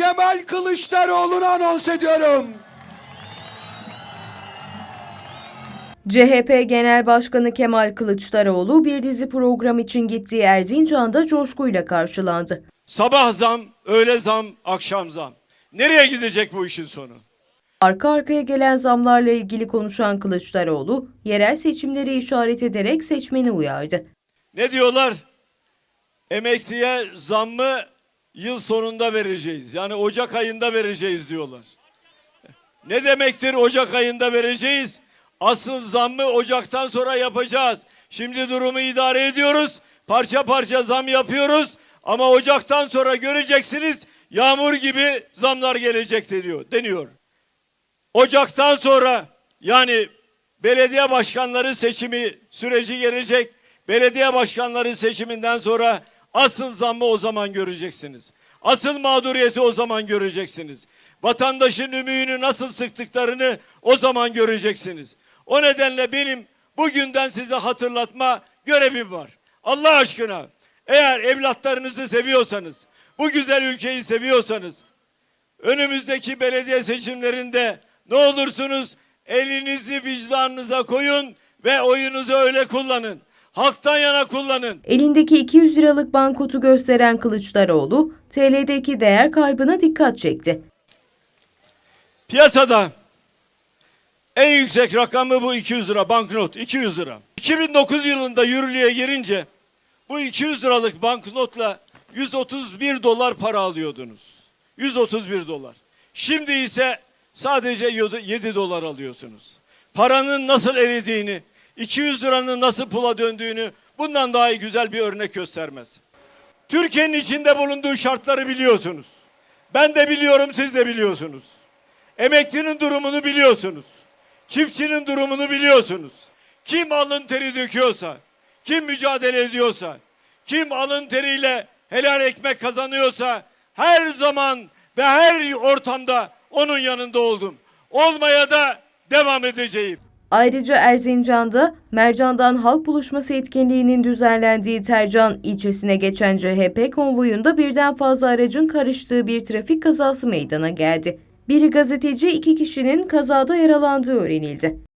Kemal Kılıçdaroğlu'nu anons ediyorum. CHP Genel Başkanı Kemal Kılıçdaroğlu bir dizi program için gittiği Erzincan'da coşkuyla karşılandı. Sabah zam, öğle zam, akşam zam. Nereye gidecek bu işin sonu? Arka arkaya gelen zamlarla ilgili konuşan Kılıçdaroğlu, yerel seçimleri işaret ederek seçmeni uyardı. Ne diyorlar? Emekliye zammı yıl sonunda vereceğiz. Yani Ocak ayında vereceğiz diyorlar. Ne demektir Ocak ayında vereceğiz? Asıl zammı Ocak'tan sonra yapacağız. Şimdi durumu idare ediyoruz. Parça parça zam yapıyoruz. Ama Ocak'tan sonra göreceksiniz yağmur gibi zamlar gelecek deniyor. deniyor. Ocak'tan sonra yani belediye başkanları seçimi süreci gelecek. Belediye başkanları seçiminden sonra asıl zammı o zaman göreceksiniz. Asıl mağduriyeti o zaman göreceksiniz. Vatandaşın ümüğünü nasıl sıktıklarını o zaman göreceksiniz. O nedenle benim bugünden size hatırlatma görevim var. Allah aşkına eğer evlatlarınızı seviyorsanız, bu güzel ülkeyi seviyorsanız, önümüzdeki belediye seçimlerinde ne olursunuz elinizi vicdanınıza koyun ve oyunuzu öyle kullanın. Halktan yana kullanın. Elindeki 200 liralık bankotu gösteren Kılıçdaroğlu, TL'deki değer kaybına dikkat çekti. Piyasada en yüksek rakamı bu 200 lira banknot 200 lira. 2009 yılında yürürlüğe girince bu 200 liralık banknotla 131 dolar para alıyordunuz. 131 dolar. Şimdi ise sadece 7 dolar alıyorsunuz. Paranın nasıl eridiğini, 200 liranın nasıl pula döndüğünü bundan daha iyi güzel bir örnek göstermez. Türkiye'nin içinde bulunduğu şartları biliyorsunuz. Ben de biliyorum, siz de biliyorsunuz. Emeklinin durumunu biliyorsunuz. Çiftçinin durumunu biliyorsunuz. Kim alın teri döküyorsa, kim mücadele ediyorsa, kim alın teriyle helal ekmek kazanıyorsa her zaman ve her ortamda onun yanında oldum. Olmaya da devam edeceğim. Ayrıca Erzincan'da Mercan'dan halk buluşması etkinliğinin düzenlendiği Tercan ilçesine geçen CHP konvoyunda birden fazla aracın karıştığı bir trafik kazası meydana geldi. Biri gazeteci, iki kişinin kazada yaralandığı öğrenildi.